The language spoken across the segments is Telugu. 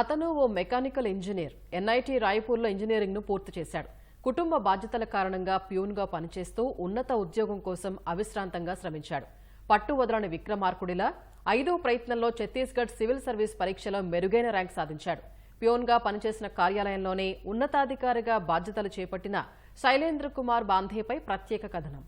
అతను ఓ మెకానికల్ ఇంజనీర్ ఎన్ఐటి రాయపూర్లో ఇంజనీరింగ్ను పూర్తి చేశాడు. కుటుంబ బాధ్యతల కారణంగా ప్యూన్గా పనిచేస్తూ ఉన్నత ఉద్యోగం కోసం అవిశ్రాంతంగా శ్రమించాడు. పట్టు వదలని విక్రమార్కుడిలా ఐదో ప్రయత్నంలో ఛత్తీస్గఢ్ సివిల్ సర్వీస్ పరీక్షలో మెరుగైన ర్యాంక్ సాధించాడు. ప్యూన్గా పనిచేసిన కార్యాలయంలోనే ఉన్నతాధికారిగా బాధ్యతలు చేపట్టిన శైలేంద్ర కుమార్ బాంధేపై ప్రత్యేక కథనం.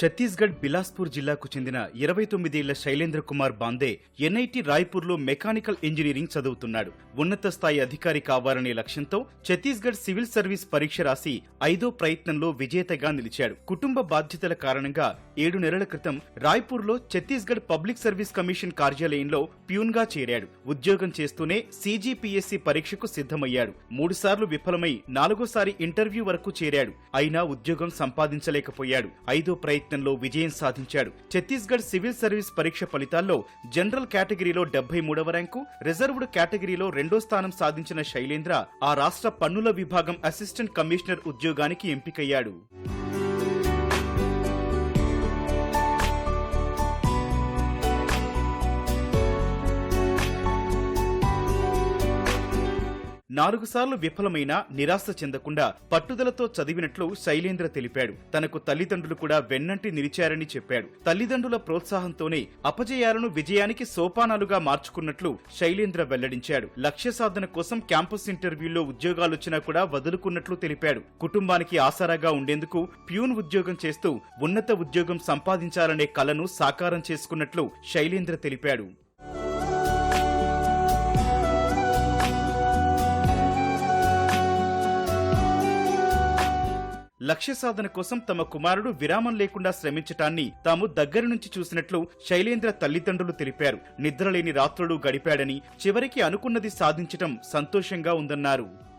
ఛత్తీస్గఢ్ బిలాస్పూర్ జిల్లాకు చెందిన ఇరవై తొమ్మిదేళ్ళ శైలేంద్ర కుమార్ బాందే ఎన్ఐటి రాయ్పూర్లో మెకానికల్ ఇంజనీరింగ్ చదువుతున్నాడు. ఉన్నత స్థాయి అధికారి కావాలనే లక్ష్యంతో ఛత్తీస్గఢ్ సివిల్ సర్వీస్ పరీక్ష రాసి ఐదో ప్రయత్నంలో విజేతగా నిలిచాడు. కుటుంబ బాధ్యతల కారణంగా ఏడు నెలల క్రితం రాయ్పూర్లో ఛత్తీస్గఢ్ పబ్లిక్ సర్వీస్ కమిషన్ కార్యాలయంలో ప్యూన్గా చేరాడు. ఉద్యోగం చేస్తూనే సీజీపీఎస్సీ పరీక్షకు సిద్ధమయ్యాడు. మూడుసార్లు విఫలమై నాలుగోసారి ఇంటర్వ్యూ వరకు చేరాడు. అయినా ఉద్యోగం సంపాదించలేకపోయాడు. ఐదో ప్రయత్నం ప్రయత్నంలో విజయం సాధించాడు. ఛత్తీస్గఢ్ సివిల్ సర్వీస్ పరీక్ష ఫలితాల్లో జనరల్ కేటగిరీలో డెబ్బై మూడవ ర్యాంకు రిజర్వ్డ్ కేటగిరీలో రెండో స్థానం సాధించిన శైలేంద్ర ఆ రాష్ట్ర పన్నుల విభాగం అసిస్టెంట్ కమిషనర్ ఉద్యోగానికి ఎంపికయ్యాడు. నాలుగు సార్లు విఫలమైన నిరాశ చెందకుండా పట్టుదలతో చదివినట్లు శైలేంద్ర తెలిపాడు. తనకు తల్లిదండ్రులు కూడా వెన్నంటి నిలిచారని చెప్పాడు. తల్లిదండ్రుల ప్రోత్సాహంతోనే అపజయాలను విజయానికి సోపానాలుగా మార్చుకున్నట్లు శైలేంద్ర వెల్లడించాడు. లక్ష్య సాధన కోసం క్యాంపస్ ఇంటర్వ్యూల్లో ఉద్యోగాలొచ్చినా కూడా వదులుకున్నట్లు తెలిపాడు. కుటుంబానికి ఆసరాగా ఉండేందుకు ప్యూన్ ఉద్యోగం చేస్తూ ఉన్నత ఉద్యోగం సంపాదించాలనే కలను సాకారం చేసుకున్నట్లు శైలేంద్ర తెలిపాడు. లక్ష్య సాధన కోసం తమ కుమారుడు విరామం లేకుండా శ్రమించటాన్ని తాము దగ్గర నుంచి చూసినట్లు శైలేంద్ర తల్లిదండ్రులు తెలిపారు. నిద్రలేని రాత్రులు గడిపాడని చివరికి అనుకున్నది సాధించటం సంతోషంగా ఉందన్నారు.